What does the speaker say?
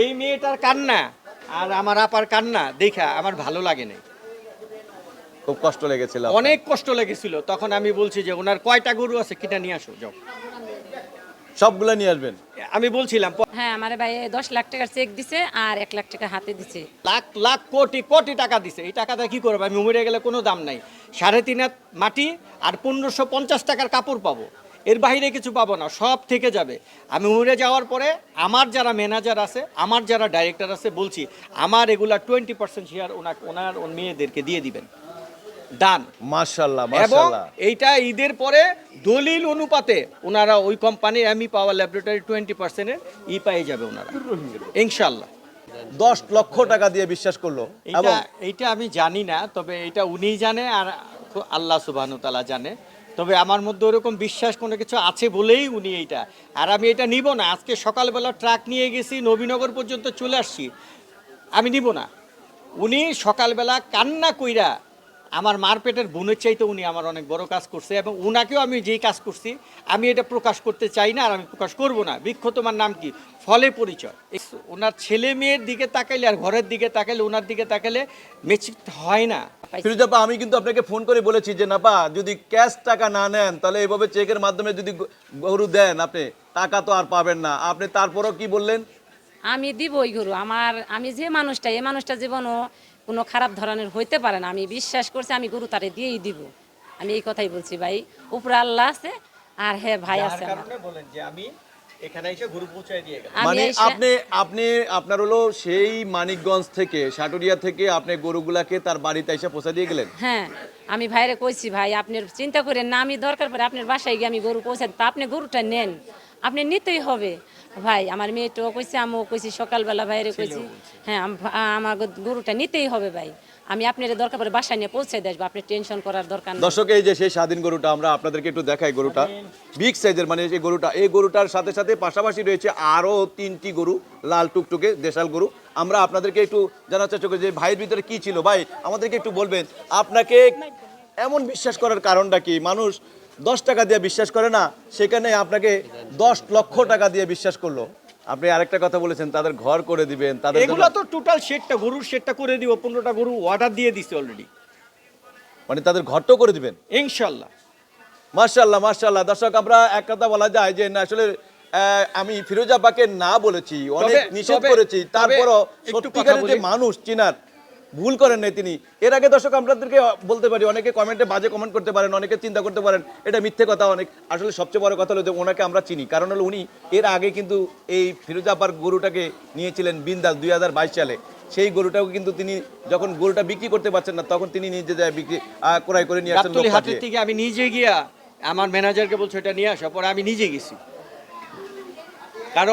এই মেয়েটার কান্না আর আমার আপার কান্না দেখা আমার ভালো লাগে না খুব কষ্ট লেগেছিল অনেক কষ্ট লেগেছিল। তখন আমি বলছি যে ওনার কয়টা গরু আছে কিনা নিয়ে আসো যাও। সবগুলো নিয়ে আসবেন? আমি বলছিলাম হ্যাঁ আমার ভাই দশ লাখ টাকার চেক দিছে আর এক লাখ টাকা হাতে দিছে। লাখ লাখ কোটি কোটি টাকা দিছে। এই টাকাটা কি করব? আমি মরে গেলে কোনো দাম নাই। সাড়ে তিন মাটি আর পনেরোশো পঞ্চাশ টাকার কাপড় পাবো। এর বাইরে কিছু পাবো না সব থেকে যাবে। আমি উমরে যাওয়ার পরে আমার যারা ম্যানেজার আছে আমার যারা ডাইরেক্টর আছে বলছি আমার এগুলা টোয়েন্টি পার্সেন্ট শেয়ার ওনার ওনার মেয়েদেরকে দিয়ে দিবেন। ডান মাশাল্লাহ এবং এইটা ঈদের পরে দলিল অনুপাতে ওনারা ওই কোম্পানির এমই পাওয়ার ল্যাবরেটরি টোয়েন্টি পার্সেন্টের ই পেয়ে যাবে ওনারা। ইনশাল্লাহ। দশ লক্ষ টাকা দিয়ে বিশ্বাস করল। এইটা আমি জানি না তবে এটা উনিই জানে আর আল্লাহ সুবাহনু তালা জানে। তবে আমার মধ্যে ওরকম বিশ্বাস কোনো কিছু আছে বলেই উনি এইটা। আর আমি এটা নিব না। আজকে সকালবেলা ট্রাক নিয়ে গেছি, নবীনগর পর্যন্ত চলে আসছি। আমি নিব না। উনি সকালবেলা কান্না কইরা আমার মার পেটের বোনের চাইতে উনি আমার অনেক বড় কাজ করছে এবং উনাকেও আমি যেই কাজ করছি আমি এটা প্রকাশ করতে চাই না আর আমি প্রকাশ করব না। বৃক্ষ তোমার নাম কি? ফলে পরিচয়। ওনার ছেলে মেয়ের দিকে তাকাইলে আর ঘরের দিকে তাকাইলে ওনার দিকে তাকাইলে মেচিক হয় না। ফিরোজাপা আমি কিন্তু আপনাকে ফোন করে বলেছি যে নাপা যদি ক্যাশ টাকা না নেন তাহলে এভাবে চেকের মাধ্যমে যদি গরু দেন আপনি টাকা তো আর পাবেন না। আপনি তারপরও কি বললেন? আমি দিব ওই গরু। আমার আমি যে মানুষটা এই মানুষটা জীবনও কোনো খারাপ ধরনের হইতে পারে না। আমি বিশ্বাস করছি আমি গরু তারে দিয়েই দিব। আমি এই কথাই বলছি ভাই। উপরে আল্লাহ আছে আর হ্যাঁ ভাই আছে বলেন যে আমি মানে আপনি আপনি আপনার হলো সেই মানিকগঞ্জ থেকে সাটুরিয়া থেকে আপনি গরুগুলাকে তার বাড়িতে এসে পৌঁছে দিয়ে গেলেন? হ্যাঁ আমি ভাইরে কইছি ভাই আপনার চিন্তা করেন না আমি দরকার পড়ে আপনার বাসায় গিয়ে আমি গরু পৌঁছে তা আপনি গরুটা নেন। আপনি নিতেই হবে। ভাই আমার মেয়েটাও কইছে আমিও কইছি সকালবেলা ভাইরে কইছি। হ্যাঁ আমার গরুটা নিতেই হবে ভাই। আমি আপনার দরকার পড়ে বাসায় নিয়ে পৌঁছে দেবো আপনি টেনশন করার দরকার নেই। দর্শক এই যে সেই স্বাধীন গরুটা আমরা আপনাদেরকে একটু দেখাই গরুটা। বিগ সাইজের মানে এই গরুটা এই গরুটার সাথে সাথে পাশাপাশি রয়েছে আরও তিনটি গরু লাল টুকটুকে দেশাল গরু। আমরা আপনাদেরকে একটু জানার চেষ্টা করি যে ভাইয়ের ভিতরে কি ছিল। ভাই আমাদেরকে একটু বলবেন আপনাকে এমন বিশ্বাস করার কারণটা কি? মানুষ দশ টাকা দিয়ে বিশ্বাস করে না সেখানে আপনাকে দশ লক্ষ টাকা দিয়ে বিশ্বাস করল। আপনি আরেকটা কথা বলেছেন তাদের ঘর করে দিবেন তাদের এগুলো তো টোটাল শেডটা গরুর শেডটা করে দিব পনেরোটা গরু অর্ডার দিয়ে দিছে অলরেডি মানে তাদের ঘরটাও করে দিবেন? ইনশাল্লাহ মার্শাল্লাহ মার্শাল্লাহ দর্শক আমরা এক কথা বলা যায় যে না আসলে আমি ফিরোজাবাকে না বলেছি অনেক নিষেধ করেছি। তারপরও সত্যিকারের যে মানুষ চিনার ভুল করেন নাই তিনি। এর আগে দর্শক আপনাদেরকে বলতে পারি অনেকে কমেন্টে বাজে কমেন্ট করতে পারেন অনেকে চিন্তা করতে পারেন এটা মিথ্যে কথা অনেক। আসলে সবচেয়ে বড় কথা হলো যে ওনাকে আমরা চিনি কারণ হলো উনি এর আগে কিন্তু এই ফিরোজাবার গরুটাকে নিয়েছিলেন বিন্দাস দুই সালে। সেই গরুটাও কিন্তু তিনি যখন গরুটা বিক্রি করতে পারছেন না তখন তিনি নিজে যায় বিক্রি ক্রয় করে নিয়ে লোক হাটের থেকে আমি নিজে গিয়া আমার ম্যানেজারকে বলছো এটা নিয়ে আসো পরে আমি নিজে গেছি। কারণ